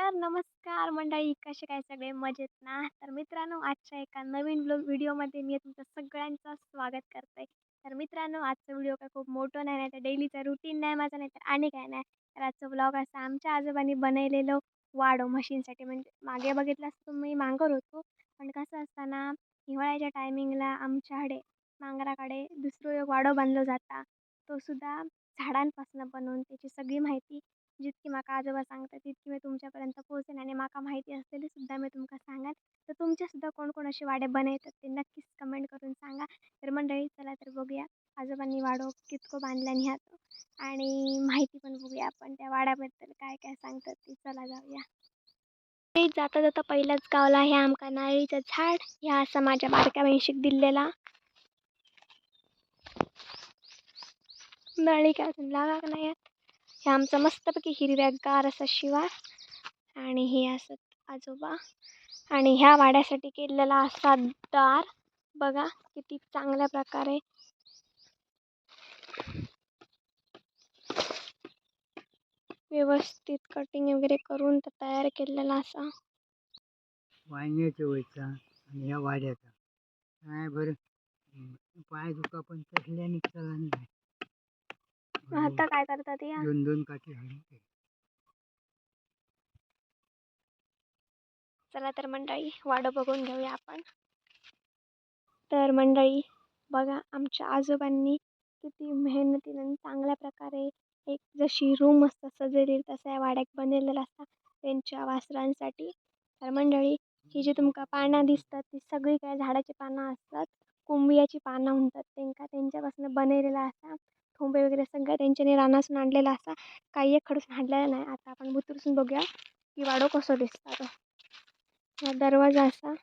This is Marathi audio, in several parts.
तर नमस्कार मंडळी कसे काय सगळे? मजेत ना? तर मित्रांनो आजच्या एका नवीन ब्लॉग व्हिडिओमध्ये मी तुमचं सगळ्यांचं स्वागत करते. तर मित्रांनो आजचा व्हिडिओ काय खूप मोठं नाही नाही तर डेलीचा रुटीन नाही माझा नाही तर आणि काय नाही तर आजचा ब्लॉग असा आमच्या आजोबांनी बनवलेलं वाडो म्हशींसाठी म्हणजे मागे बघितलं असतं तुम्ही मांगर होतो. पण कसं असताना हिवाळ्याच्या टायमिंगला आमच्याकडे मांगराकडे दुसरं एक वाडो बांधलं जाता. तो सुद्धा झाडांपासून बनवून त्याची सगळी माहिती जितकी माका आजोबा सांगतात तितकी मी तुमच्यापर्यंत पोहोचेन आणि माका माहिती असलेली सुद्धा मी तुमका सांगाल तर तुमचे सुद्धा कोण कोण असे वाडे बनवतात ते नक्कीच कमेंट करून सांगा. तर मंडळी चला तर बघूया. आजोबांनी वाडो कितको बांधला ह्या आणि माहिती पण बघूया आपण त्या वाड्याबद्दल काय काय सांगतात ते. चला जाऊया. जाता जाता पहिल्याच गावला हे आमका नारळीचं झाड. ह्या असा माझ्या बारक्या बहिणीशीक दिलेला. नळी काय अजून लागा नाही हे आमचं मस्तपैकी हिरव्यागार असा शिवार आणि हे असत आजोबा आणि ह्या वाड्यासाठी केलेला असा दार. बघा किती चांगल्या प्रकारे. व्यवस्थित कटिंग वगैरे करून तयार केलेला असा. वांग्याच्या वयचा आणि ह्या वाड्याचा. काय बरं. पाय दुखा पण तसल्याने नाही. आता काय करतात या? दोन दोन काठी ते. चला तर मंडळी वाडं बघून घेऊया आपण. तर मंडळी बघा आमच्या आजोबांनी किती मेहनतीने आणि चांगल्या प्रकारे एक जशी रूम असतं सजवलेली तसा या वाड्यात बनवलेला असता त्यांच्या वासरांसाठी. तर मंडळी ही जी तुमका पानं दिसतात ती सगळी काय झाडाची पानं असतात कुंबियाची पानं म्हणतात त्यांका त्यांच्यापासून बनवलेला असा ठोंबे वगैरे सगळं त्यांच्याने रानासून आणलेला असा काही एक खडूस आणलेला नाही. आता आपण बुतुरसून बघूया की वाडो कसं दिसता तो हा दरवाजा असा.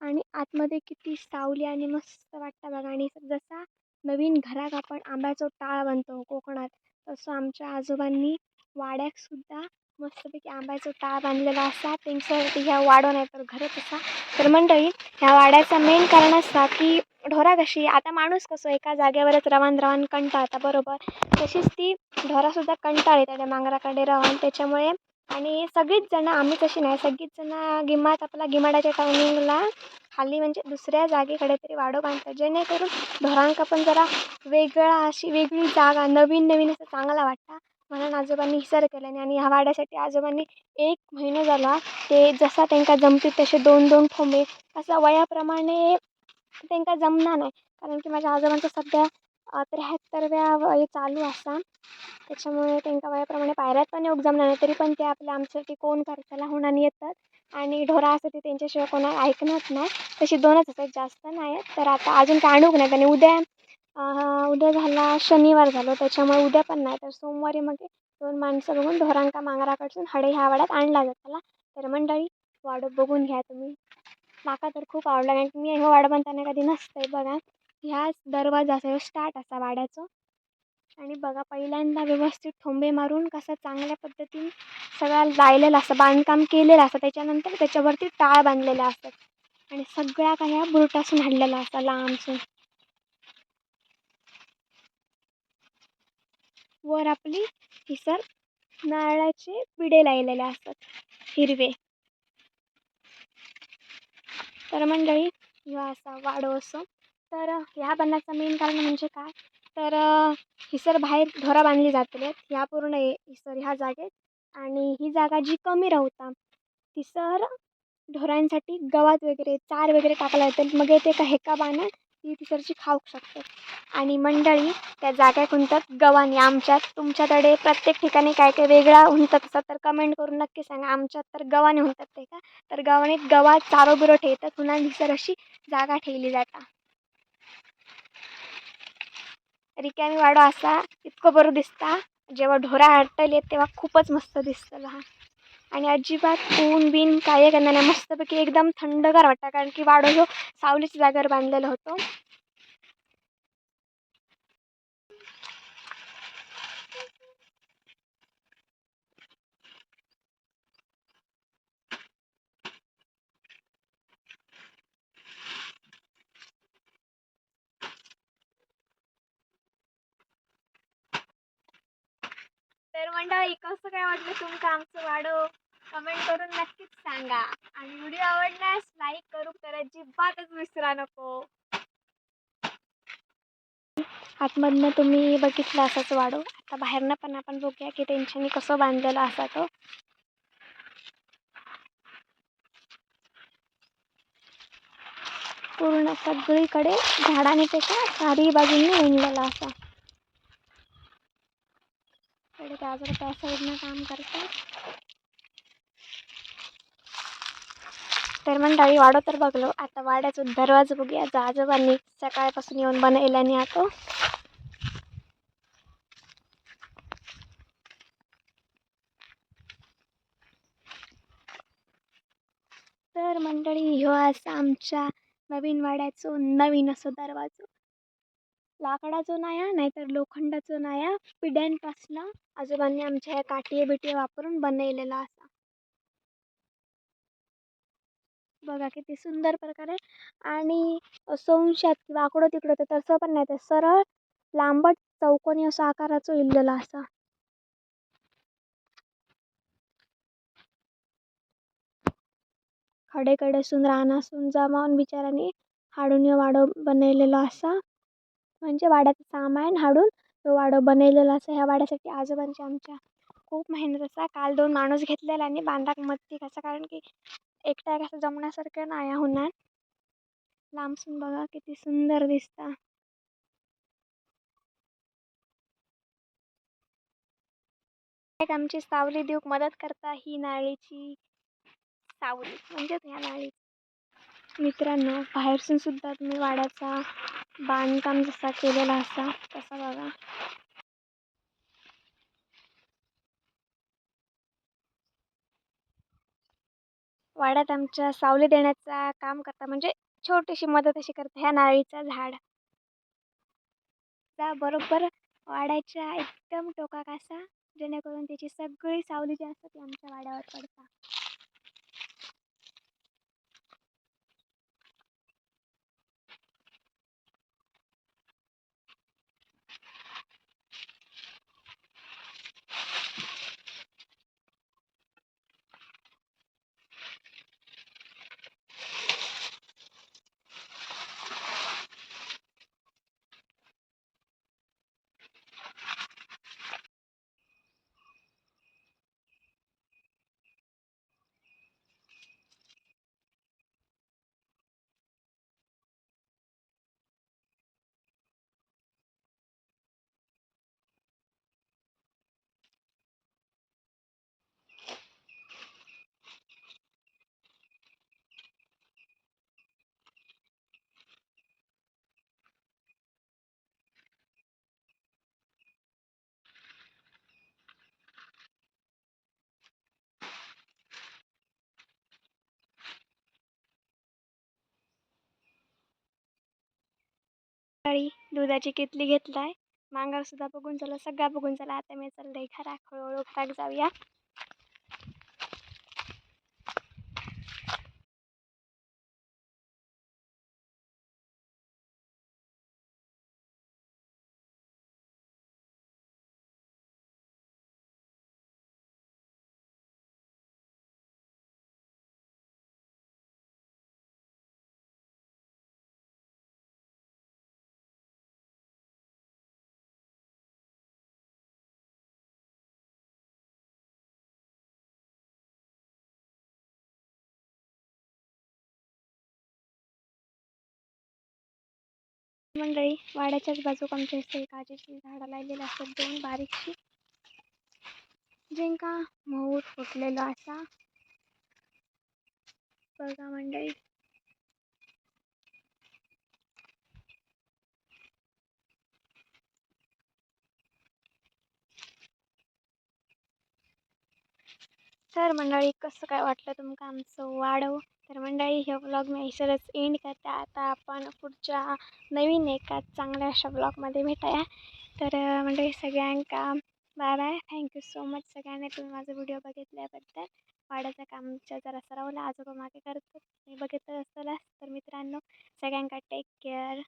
आणि आतमध्ये किती सावली आणि मस्त वाटतं बघा. आणि जसा नवीन घरात आपण आंब्याचा टाळ बांधतो कोकणात तसं आमच्या आजोबांनी वाड्यात सुद्धा मस्तपैकी आंब्याचा टाळ बांधलेला असा. त्यांच्यासाठी ह्या वाडो नाही तर घरच असा तर मंडळी ह्या वाड्याचा मेन कारण असा की ढोरा कशी आता माणूस कसं एका जागेवरच रवान रवान कंटाळता बरोबर? तशीच ती ढोरासुद्धा कंटाळ येतात त्या मांगराकडे रवान. त्याच्यामुळे आणि सगळीच जणं आम्ही तशी नाही सगळीच जणं गिमात आपला गिमाडाच्या टायमिंगला खाली म्हणजे दुसऱ्या जागेकडे तरी वाढव बांधतात जेणेकरून ढोरांका पण जरा वेगळा अशी वेगळी जागा नवीन नवीन असं चांगला वाटतं. म्हणून आजोबांनी हिसर केल्याने आणि ह्या वाड्यासाठी आजोबांनी एक महिना झाला ते जसा त्यांका जमतील तसे दोन दोन ठोंबे असा वयाप्रमाणे त्यांका जमणार नाही. कारण की माझ्या आजोबांचं सध्या त्र्याहत्तरव्या वय चालू असा. त्याच्यामुळे त्यांच्या वयाप्रमाणे पायऱ्यात पण योग जमणार नाही. तरी पण ते आपल्या आमच्यासाठी कोण करतला होणार येतात आणि ढोरं असं ते त्यांच्याशिवाय कोणा ऐकणार नाही. तशी दोनच असतात जास्त नाही आहेत तर आता अजून काय आणूक नाही आणि उद्या उद्या झाला शनिवार झालो. त्याच्यामुळे उद्या पण नाही. तर सोमवारी मग दोन माणसं बघून ढोरांका मांगराकडसून हडे ह्या वाड्यात आणला जाताला. तर मंडळी वाडो बघून घ्या तुम्ही. माका तर खूप आवडला कारण की मी हे वाडं बांधताना कधी नसतंय बघा ह्याच दरवाजा असा ह्यो स्टार्ट असा वाड्याचं. आणि बघा पहिल्यांदा व्यवस्थित ठोंबे मारून कसं चांगल्या पद्धतीने सगळं लायलेलं असतं बांधकाम केलेलं असतं त्याच्यानंतर त्याच्यावरती टाळ बांधलेला असतात आणि सगळ्या काही ह्या बुरटासून हाडलेला असता लांबसून. वर आपली हिसर नारळाचे पिढे लायलेले असतात हिरवे. तर मंडळी ह्यो असा वाडो असो. तर ह्या बनण्याचं मेन कारण म्हणजे काय? तर हिसर बाहेर ढोरा बांधली जातले ह्या पूर्ण हिसर ह्या जागेत आणि ही जागा जी कमी राहता तिसर ढोरांसाठी गवात वगैरे चार वगैरे टाकला जाते मग ते का हेका बांधून ती तिसरची खाऊ शकते. आणि मंडळी त्या जागा कोणतात गवानी. आमच्यात तुमच्याकडे प्रत्येक ठिकाणी काय काय वेगळा म्हणतात असतात तर कमेंट करून नक्की सांगा. आमच्यात तर गव्हाणे म्हणतात ते का? तर गव्हाणीत गवा चारो बिरो ठेवतात पुन्हा निसर अशी जागा ठेवली जाता. रिकामी वाडो असा इतकं बरं दिसता. जेव्हा ढोरा हटले तेव्हा खूपच मस्त दिसतं. लहान आणि अजिबात ऊन बिन काय करणार नाही. मस्तपैकी एकदम थंडगार वाटतं. कारण की वाडो जो सावलीच्या जागेवर बांधलेला होतो. मंडळी कसं काय वाटलं तुमचं आमचं वाडं? कमेंट करून नक्कीच सांगा. आणि व्हिडिओ आवडल्यास लाईक करू तर अजिबातच विसरा नको. आतमधनं तुम्ही बघितलं असाच वाढू आता बाहेरनं पण आपण बघूया की त्यांच्यानी कसं बांधलेलं असा तो. पूर्ण सगळीकडे झाडाने त्याच्या चारही बाजूंनी विणलेला असा. इकडे त्या त्या साईडनं काम करतात. तर मंडळी वाडो तर बघलो. आता वाड्याचा दरवाजा बघूया. जो आजोबांनी सकाळपासून येऊन बनवल्याने आता तर मंडळी ह्यो असा आमच्या नवीन वाड्याचो नवीन असो दरवाजो. लाकडाचो नाया नाहीतर लोखंडाचो नाया पिढ्यांपासनं आजोबांनी आमच्या ह्या काठी बिटी वापरून बनवलेला असा बघा किती सुंदर प्रकारे आणि सोंशात किंवा आकडं तिकडं तर तसं पण नाही तर सरळ लांबट चौकोनी असं आकाराचं इल्लेला असा खडेकडेसून रानासून जमावून बिचारांनी हाडून ह्यो वाडो बनवलेला असा म्हणजे वाड्याचं सामान हाडून तो वाडो बनवलेला असं ह्या वाड्यासाठी आजोबांच्या आमच्या खूप मेहनत असा. काल दोन माणूस घेतलेला आणि बांधाक मदती कसं. कारण की एकट्या कसं जमण्यासारखं नाही होणार लांबसून बघा किती सुंदर दिसता. एक आमची सावली देऊक मदत करता ही नाळीची सावली. म्हणजेच ह्या नाळी मित्रांनो बाहेरसून सुद्धा तुम्ही वाड्याचा बांधकाम जसा केलेला असा तसा बघा. वाड्यात आमच्या सावली देण्याचा काम करता म्हणजे छोटीशी मदत अशी करता ह्या नारळीचं झाड. त्या बरोबर वाड्याच्या एकदम टोकाक असा जेणेकरून त्याची सगळी सावली जी असते ती आमच्या वाड्यावर पडता. सकाळी दुधाची किटली घेतलाय. मांगावर सुद्धा बघून झालं सगळा बघून झाला आता मी चाललंय घरात. हळूहळू घरात जाऊया. मंडळी वाड्याच्याच बाजूक आमच्या इथे काजीची झाडं लायलेली असतात. दोन बारीकशी. जेंका मऊर फुटलेलो असा. बघा मंडळी. तर मंडळी कसं काय वाटलं तुमका आमचं वाढव तर मंडळी हे ब्लॉग मी ऐसरच एंड करते. आता आपण पुढच्या नवीन एका चांगल्या अशा ब्लॉगमध्ये भेटाया. तर मंडळी सगळ्यांका bye bye thank you so much सगळ्यांनी तुम्ही माझा व्हिडिओ बघितल्याबद्दल. वाड्याचं कामच्या जरा सरावला आजोबा मागे करतो मी बघितलं असताना तर मित्रांनो सगळ्यांका टेक केअर